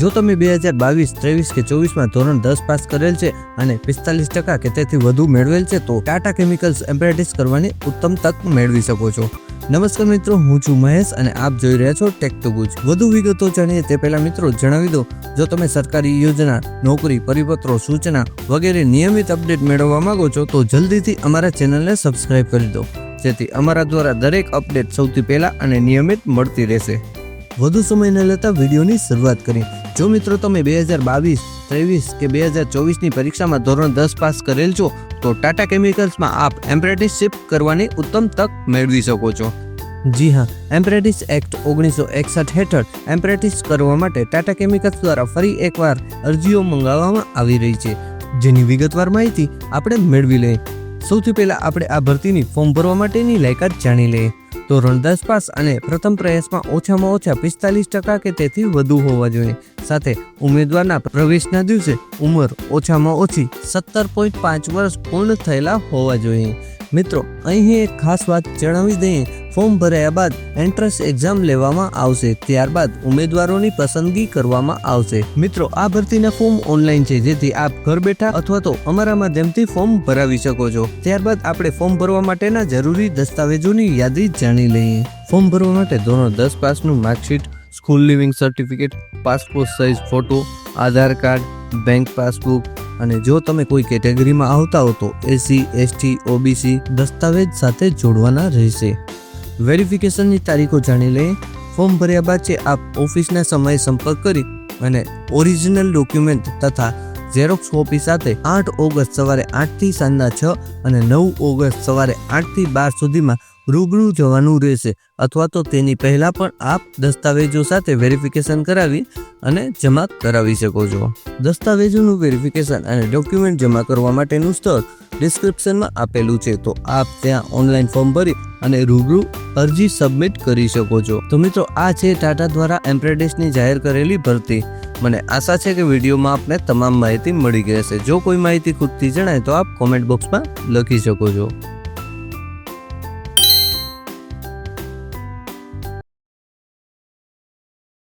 જો તમે બે હજાર બાવીસ, ત્રેવીસ કે ચોવીસમાં ધોરણ દસ પાસ કરેલ છે અને પિસ્તાલીસ ટકા કે તેથી વધુ મેળવેલ છે, તો ટાટા કેમિકલ્સ એમ્પ્રેટિસ કરવાની ઉત્તમ તક મેળવી શકો છો. નમસ્કાર મિત્રો, હું છું મહેશ અને આપ જોઈ રહ્યા છો ટેક ટુ ગુજ વધુ વિગતો જાણીએ તે પહેલા મિત્રો જણાવી દો જો તમે સરકારી યોજના, નોકરી, પરિપત્રો, સૂચના વગેરે નિયમિત અપડેટ મેળવવા માંગો છો, તો જલ્દીથી અમારા ચેનલને સબસ્ક્રાઇબ કરી દો. જેથી અમારા દ્વારા દરેક અપડેટ સૌથી પહેલા અને નિયમિત મળતી રહેશે. વધુ સમય ન લેતા વિડીયોની શરૂઆત કરી. જો મિત્રો તમે બે હજાર બાવીસ, ત્રેવીસ કે બે હજાર ચોવીસની પરીક્ષામાં ધોરણ દસ પાસ કરેલ છો, તો ટાટા કેમિકલ્સમાં આપ એમ્પ્રેન્ટિસશીપ કરવાની ઉત્તમ તક મેળવી શકો છો. જી હા એમ્પ્રેન્ટિસ એક્ટ ઓગણીસો એકસઠ હેઠળ એમ્પ્રેન્ટિસ કરવા માટે ટાટા કેમિકલ્સ દ્વારા ફરી એકવાર અરજીઓ મંગાવવામાં આવી રહી છે. જેની વિગતવાર માહિતી આપણે મેળવી લઈએ. સૌથી પહેલા આપણે આ ભરતીની ફોર્મ ભરવા માટેની લાયકાત જાણી લઈએ. ધોરણ દસ પાસ અને પ્રથમ પ્રયાસમાં ઓછામાં ઓછા પિસ્તાલીસ ટકા કે તેથી વધુ હોવા જોઈએ. સાથે ઉમેદવારના પ્રવેશના દિવસે ઉંમર ઓછામાં ઓછી સત્તર પોઈન્ટ પાંચ વર્ષ પૂર્ણ થયેલા હોવા જોઈએ. મિત્રો, અહીં એક ખાસ વાત જણાવી દઈએ ફોર્મ ભર્યા બાદ એન્ટ્રન્સ એક્ઝામ લેવામાં આવશે. ત્યારબાદ ઉમેદવારોની પસંદગી કરવામાં આવશે. મિત્રો, આ ભરતીના ફોર્મ ઓનલાઈન છે, જેથી આપ ઘર બેઠા અથવા તો અમારા માધ્યમથી ફોર્મ ભરાવી શકો છો. ત્યારબાદ આપણે ફોર્મ ભરવા માટેના જરૂરી દસ્તાવેજોની યાદી જાણી લઈએ. ફોર્મ ભરવા માટે ધોરણ દસ પાસનું marksheet, school leaving certificate, passport size photo, Aadhaar card, bank passbook અને જો તમે કોઈ કેટેગરીમાં આવતા હો તો એસી એસટી, ઓબીસી દસ્તાવેજ સાથે જોડવાના રહેશે. વેરિફિકેશનની તારીખો જાણી લઈએ ફોર્મ ભર્યા બાદ આપ ઓફિસના સમયે સંપર્ક કરી અને ઓરિજિનલ ડોક્યુમેન્ટ તથા ઝેરોક્સ કોપી સાથે આઠ ઓગસ્ટ સવારે આઠથી સાંજના છ અને નવ ઓગસ્ટ સવારે આઠથી બાર સુધીમાં રૂબરૂ જવાનું રહેશે. અથવા તો તેની પહેલાં પણ આપ દસ્તાવેજો સાથે વેરિફિકેશન કરાવી અને જમા કરાવી શકો છો. દસ્તાવેજોનું વેરિફિકેશન અને ડોક્યુમેન્ટ જમા કરવા માટેનું સ્થળ ડિસ્ક્રિપ્શનમાં આપેલું છે, તો આપ ત્યાં ઓનલાઈન ફોર્મ ભરી અને રૂબરૂ અરજી સબમિટ કરી શકો છો. તો મિત્રો, આ છે ટાટા દ્વારા એમ્પ્રેડિસની જાહેર કરેલી ભરતી. મને આશા છે કે વિડીયોમાં આપને તમામ માહિતી મળી ગઈ હશે જો કોઈ માહિતી ખૂટતી જણાય, તો આપ કોમેન્ટ બોક્સમાં લખી શકો છો.